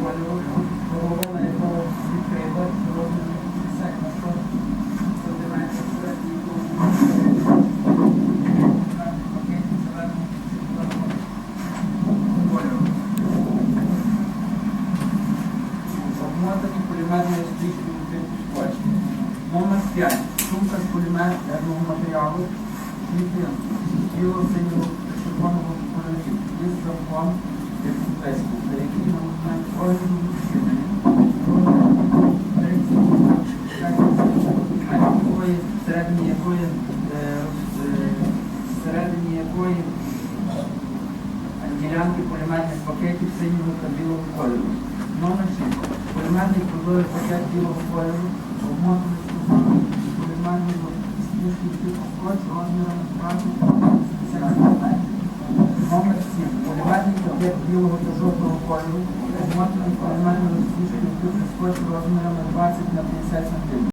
кольору, половина якого відкрита, розміром 50 на 100 сантиметрів. Середній кольору. Обмотані полімерною стрічкою типу скотч. Номер 5. Сумка з полімерного матеріалу. Біло синього червоного кольорів. Із замком всередині якої, ділянки полімерних пакетів синього та білого кольору. Номер 6. Полімерний прозорий пакет білого кольору, обмотаний полімерного стрічки типу скотч розміром 20 см. Номер 7. Пакет білого та жовтого кольору, обмотаний полімерною стрічкою типу скотч розміром 20 на 50 см.